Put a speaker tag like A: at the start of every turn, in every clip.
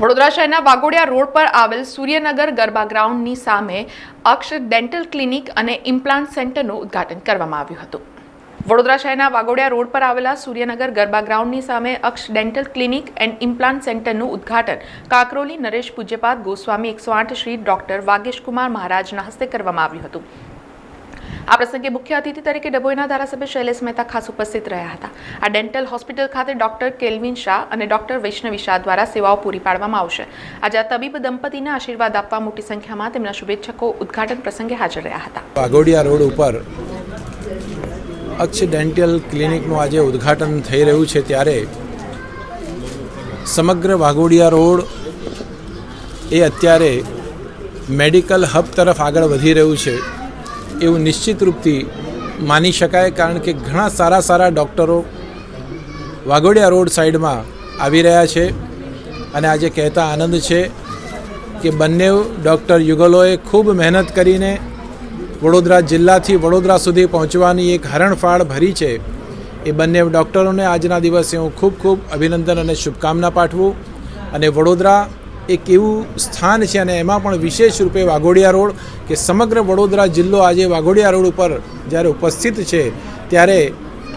A: વડોદરા શહેરના વાઘોડિયા રોડ પર આવેલ સૂર્યનગર ગરબા ગ્રાઉન્ડની સામે અક્ષ ડેન્ટલ ક્લિનિક અને ઇમ્પ્લાન્ટ સેન્ટરનું ઉદ્ઘાટન કરવામાં આવ્યું હતું. વડોદરા શહેરના વાઘોડિયા રોડ પર આવેલા સૂર્યનગર ગરબા ગ્રાઉન્ડની સામે અક્ષ ડેન્ટલ ક્લિનિક એન્ડ ઇમ્પ્લાન્ટ સેન્ટરનું ઉદ્ઘાટન કાકરોલી નરેશ પૂજ્યપાદ ગોસ્વામી એકસો આઠ શ્રી ડોક્ટર વાગેશકુમાર મહારાજના હસ્તે કરવામાં આવ્યું હતું. આ પ્રસંગે મુખ્ય અતિથિ તરીકે ડભોઈના ધારાસભ્ય શૈલેષ મહેતા ખાસ ઉપસ્થિત રહ્યા હતા. આ ડેન્ટલ હોસ્પિટલ ખાતે ડોક્ટર કેલ્વિન શાહ અને ડોક્ટર વૈષ્ણવી શાહ દ્વારા સેવાઓ પૂરી પાડવામાં આવશે. આજે આ તબીબ દંપતીને આશીર્વાદ આપવા મોટી સંખ્યામાં તેમના શુભેચ્છકો ઉદ્ઘાટન પ્રસંગે હાજર રહ્યા હતા.
B: વાઘોડિયા રોડ ઉપર અક્ષ ડેન્ટલ ક્લિનિકનું આજે ઉદ્ઘાટન થઈ રહ્યું છે ત્યારે સમગ્ર વાઘોડિયા રોડ એ અત્યારે મેડિકલ હબ તરફ આગળ વધી રહ્યું છે. એવું નિશ્ચિત રૂપથી માની શકાય કારણ કે ઘણા સારા સારા ડૉક્ટરો વાઘોડિયા રોડ સાઈડમાં આવી રહ્યા છે અને આજે કહેતા આનંદ છે કે બંને ડૉક્ટર યુગલોએ ખૂબ મહેનત કરીને વડોદરા જિલ્લાથી વડોદરા સુધી પહોંચવાની એક હરણફાળ ભરી છે. એ બંને ડૉક્ટરોને આજના દિવસે હું ખૂબ ખૂબ અભિનંદન અને શુભકામના પાઠવું અને વડોદરા એક એવું સ્થાન છે અને એમાં પણ વિશેષ રૂપે વાઘોડિયા રોડ કે સમગ્ર વડોદરા જિલ્લો આજે વાઘોડિયા રોડ ઉપર જ્યારે ઉપસ્થિત છે, ત્યારે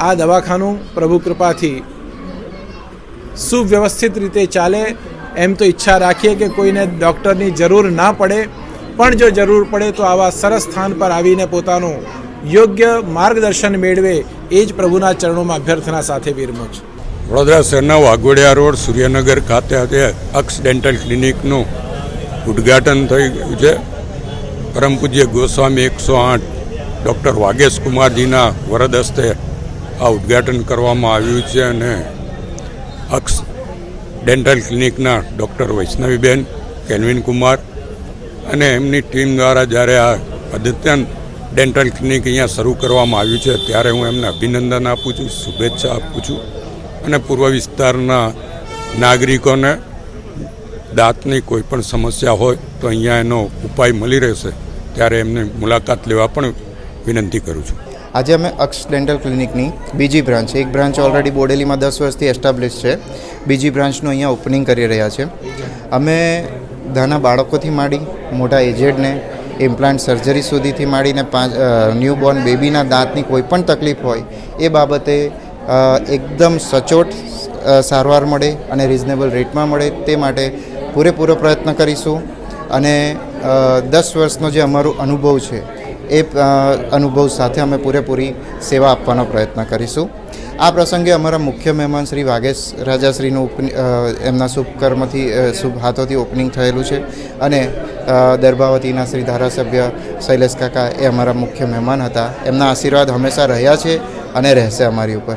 B: આ દવાખાનું પ્રભુ કૃપાથી સુવ્યવસ્થિત રીતે ચાલે. એમ તો ઈચ્છા રાખીએ કે કોઈને ડૉક્ટરની જરૂર ના પડે, પણ જો જરૂર પડે તો આવા સરસ સ્થાન પર આવીને પોતાનું યોગ્ય માર્ગદર્શન મેળવે, એ જ પ્રભુના ચરણોમાં અભ્યર્થના સાથે વિરમું છું.
C: વડોદરા શહેરના વાઘોડિયા રોડ, સૂર્યનગર ખાતે આજે અક્ષ ડેન્ટલ ક્લિનિકનું ઉદ્ઘાટન થઈ ગયું છે. પરમ પૂજ્ય ગોસ્વામી એકસો આઠ, ડૉક્ટર વાગેશ કુમારજીના વરદ હસ્તે આ ઉદ્ઘાટન કરવામાં આવ્યું છે અને અક્ષ ડેન્ટલ ક્લિનિકના ડૉક્ટર વૈષ્ણવીબેન કેલ્વિન કુમાર અને એમની ટીમ દ્વારા જ્યારે આ અદ્યતન ડેન્ટલ ક્લિનિક અહીંયા શરૂ કરવામાં આવ્યું છે, ત્યારે હું એમને અભિનંદન આપું છું, શુભેચ્છા આપું છું. અને પૂર્વ વિસ્તારના નાગરિકોને દાંતની કોઈ પણ સમસ્યા હોય તો અહીંયા એનો ઉપાય મળી રહેશે ત્યારે એમને મુલાકાત લેવા પણ વિનંતી કરું છું.
D: આજે અમે અક્ષ ડેન્ટલ ક્લિનિકની બીજી બ્રાન્ચ એક બ્રાન્ચ ઓલરેડી બોડેલીમાં દસ વર્ષથી એસ્ટાબ્લિશ છે. બીજી બ્રાન્ચનું અહીંયા ઓપનિંગ કરી રહ્યા છે. અમે નાના બાળકોથી માંડી મોટા એજેડને ઇમ્પ્લાન્ટ સર્જરી સુધીથી માંડીને પાંચ ન્યૂબોર્ન બેબીના દાંતની કોઈ પણ તકલીફ હોય એ બાબતે એકદમ સચોટ સારવાર મળે અને રિઝનેબલ રેટમાં મળે તે માટે પૂરેપૂરો પ્રયત્ન કરીશું. અને દસ વર્ષનો જે અમારો અનુભવ છે એ અનુભવ સાથે અમે પૂરેપૂરી સેવા આપવાનો પ્રયત્ન કરીશું. આ પ્રસંગે અમારા મુખ્ય મહેમાન શ્રી વાગેશ રાજાશ્રીનું એમના શુભ કર્મથી શુભ હાથોથી ઓપનિંગ થયેલું છે. અને અ, દર્ભાવતીના શ્રી ધારાસભ્ય શૈલેષ કાકા એ અમારા મુખ્ય મહેમાન હતા. એમના આશીર્વાદ હંમેશા રહ્યા છે અને રહેશે અમારી ઉપર.